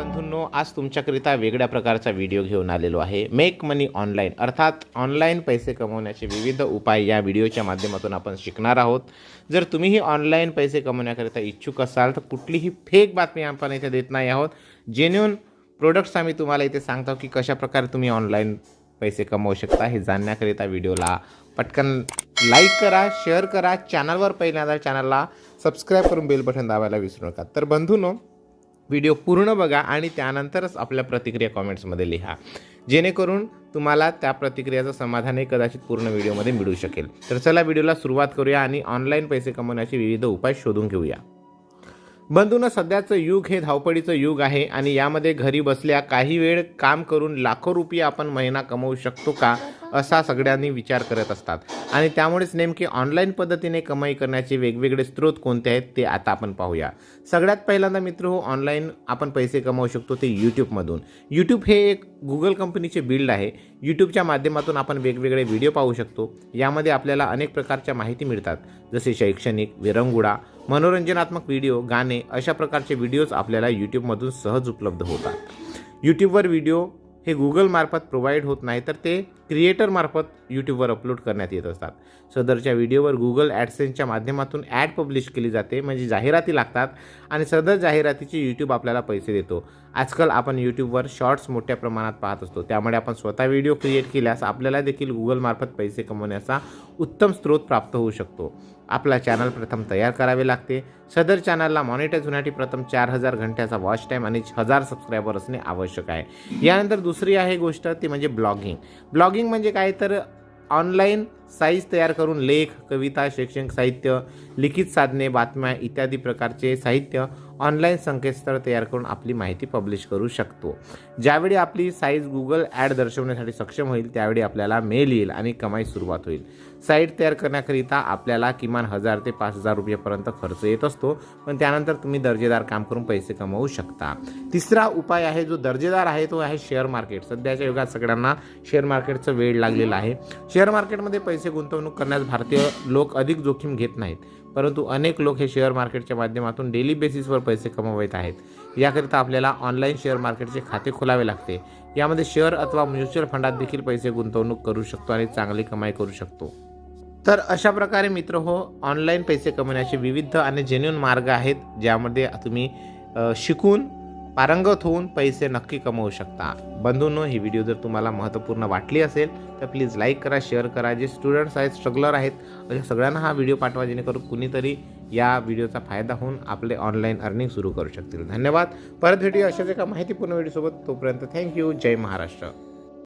बंधूंनो आज तुमच्याकरिता वेगळ्या प्रकारचा व्हिडिओ घेऊन आलेलो आहे. Make money online. अर्थात ऑनलाईन पैसे कमवण्याचे विविध उपाय या व्हिडिओच्या माध्यमातून आपण शिकणार आहोत. जर तुम्हीही ऑनलाईन पैसे कमवण्याकरिता इच्छुक असाल तर कुठलीही फेक बातमी आपण इथे देत नाही आहोत. जेन्युन प्रोडक्ट्स आम्ही तुम्हाला इथे सांगतो की कशा प्रकारे तुम्ही ऑनलाईन पैसे कमवू शकता. हे जाणण्याकरिता व्हिडिओला पटकन लाईक करा शेअर करा. चॅनलवर पहिल्यांदा चॅनलला सबस्क्राईब करून बेल बटन दाबायला विसरू नका. तर बंधूनो व्हिडिओ पूर्ण बघा आणि त्यानंतरच आपल्या प्रतिक्रिया कॉमेंट्समध्ये लिहा. जेणेकरून तुम्हाला त्या प्रतिक्रियाचं समाधानही कदाचित पूर्ण व्हिडिओमध्ये मिळू शकेल. तर चला व्हिडिओला सुरुवात करूया आणि ऑनलाईन पैसे कमवण्याचे विविध उपाय शोधून घेऊया. बंधूनं सध्याचं युग हे धावपळीचं युग आहे आणि यामध्ये घरी बसल्या काही वेळ काम करून लाखो रुपये आपण महिना कमवू शकतो का? असा सगळ्यांनी विचार करत असतात. आणि त्यामुळेच नेमके ऑनलाईन पद्धतीने कमाई करण्याचे वेगवेगळे स्रोत कोणते आहेत ते आता आपण पाहूया. सगळ्यात पहिल्यांदा मित्र हो ऑनलाईन आपण पैसे कमावू शकतो ते यूट्यूबमधून यूट्यूब हे एक गुगल कंपनीचे बिल्ड आहे. यूट्यूबच्या माध्यमातून आपण वेगवेगळे व्हिडिओ पाहू शकतो. यामध्ये आपल्याला अनेक प्रकारच्या माहिती मिळतात. जसे शैक्षणिक विरंगुळा मनोरंजनात्मक व्हिडिओ गाणे अशा प्रकारचे व्हिडिओज आपल्याला यूट्यूबमधून सहज उपलब्ध होतात. यूट्यूबवर व्हिडिओ हे गुगलमार्फत प्रोव्हाइड होत नाही तर ते क्रिएटरमार्फत यूट्यूबवर अपलोड करण्यात येत असतात. सदरच्या व्हिडिओवर गुगल ॲडसेन्सच्या माध्यमातून ॲड पब्लिश केली जाते म्हणजे जाहिराती लागतात आणि सदर जाहिरातीचे यूट्यूब आपल्याला पैसे देतो. आजकाल आपण यूट्यूबवर शॉर्ट्स मोठ्या प्रमाणात पाहत असतो. त्यामुळे आपण स्वतः व्हिडिओ क्रिएट केल्यास आपल्याला देखील गुगलमार्फत पैसे कमवण्याचा उत्तम स्रोत प्राप्त होऊ शकतो. आपला चॅनल प्रथम तयार करावे लागते. सदर चॅनलला मॉनिटाईज होण्यासाठी प्रथम चार हजार घंट्याचा वॉच टाईम आणि हजार सबस्क्रायबर असणे आवश्यक आहे. यानंतर दुसरी आहे गोष्ट ती म्हणजे ब्लॉगिंग ब्लॉगिंग म्हणजे काय? तर ऑनलाईन साईज तयार करून लेख कविता शैक्षणिक साहित्य लिखित साधने बातम्या इत्यादी प्रकारचे साहित्य ऑनलाईन संकेतस्थळ तयार करून आपली माहिती पब्लिश करू शकतो. ज्यावेळी आपली साईज गुगल ॲड दर्शवण्यासाठी सक्षम होईल त्यावेळी आपल्याला मेल येईल आणि कमाई सुरुवात होईल. साईट तयार करण्याकरिता आपल्याला किमान हजार ते पाच हजार रुपयेपर्यंत खर्च येत असतो पण त्यानंतर तुम्ही दर्जेदार काम करून पैसे कमवू शकता. तिसरा उपाय आहे जो दर्जेदार आहे तो आहे शेअर मार्केट सध्याच्या युगात सगळ्यांना शेअर मार्केटचं वेळ लागलेला आहे. शेअर मार्केटमध्ये पैसे गुंतवणूक करण्यास भारतीय लोक अधिक जोखीम घेत नाहीत परंतु अनेक लोक हे शेअर मार्केटच्या माध्यमातून डेली बेसिसवर पैसे कमवत आहेत. याकरिता आपल्याला ऑनलाईन शेअर मार्केटचे खाते खोलावे लागते. यामध्ये शेअर अथवा म्युच्युअल फंडात देखील पैसे गुंतवणूक करू शकतो आणि चांगली कमाई करू शकतो. तर अशा प्रकारे मित्र हो ऑनलाईन पैसे कमवण्याचे विविध आणि जेन्युन मार्ग आहेत ज्यामध्ये तुम्ही शिकून पारंगत होऊन पैसे नक्की कमवू शकता. बंधूंनो ही व्हिडिओ जर तुम्हाला महत्त्वपूर्ण वाटली असेल तर प्लीज लाईक करा शेअर करा. जे स्टुडंट्स आहेत स्ट्रगलर आहेत अशा सगळ्यांना हा व्हिडिओ पाठवा जेणेकरून कुणीतरी या व्हिडिओचा फायदा होऊन आपले ऑनलाईन अर्निंग सुरू करू शकतील. धन्यवाद. परत भेटूया अशाच एका माहितीपूर्ण व्हिडिओसोबत तोपर्यंत थँक्यू जय महाराष्ट्र.